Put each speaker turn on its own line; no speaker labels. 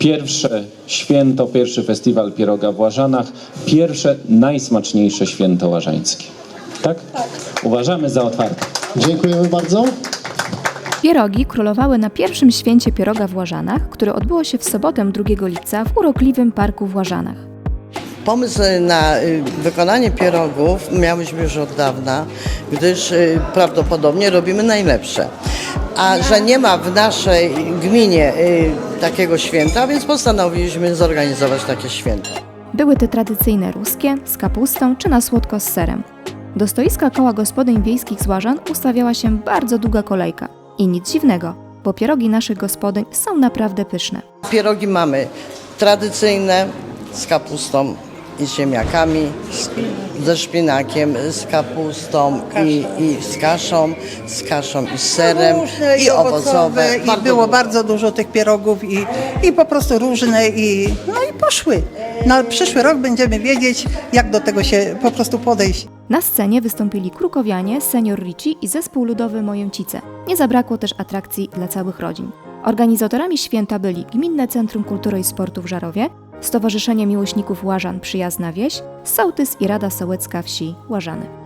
pierwsze święto, pierwszy festiwal pieroga w Łażanach, pierwsze najsmaczniejsze święto łażańskie. Tak? Tak. Uważamy za otwarte.
Dziękujemy bardzo.
Pierogi królowały na pierwszym święcie pieroga w Łażanach, które odbyło się w sobotę 2 lipca w urokliwym parku w Łażanach.
Pomysł na y, wykonanie pierogów miałyśmy już od dawna, gdyż y, prawdopodobnie robimy najlepsze. A że nie ma w naszej gminie y, takiego święta, więc postanowiliśmy zorganizować takie święto.
Były te tradycyjne ruskie, z kapustą czy na słodko z serem. Do stoiska koła gospodyń wiejskich z Łażan ustawiała się bardzo długa kolejka. I nic dziwnego, bo pierogi naszych gospodyń są naprawdę pyszne.
Pierogi mamy tradycyjne z kapustą i z ziemniakami, z, ze szpinakiem, z kapustą i, i z kaszą, z kaszą i z serem
różne
i owocowe.
I
Bardzo
było
dużo.
bardzo dużo tych pierogów i, i po prostu różne i no i poszły. Na przyszły rok będziemy wiedzieć, jak do tego się po prostu podejść.
Na scenie wystąpili Krukowianie, Senior Ricci i zespół ludowy Mojęcice. Nie zabrakło też atrakcji dla całych rodzin. Organizatorami święta byli Gminne Centrum Kultury i Sportu w Żarowie, Stowarzyszenie Miłośników Łażan Przyjazna Wieś, Sołtys i Rada Sołecka Wsi Łażany.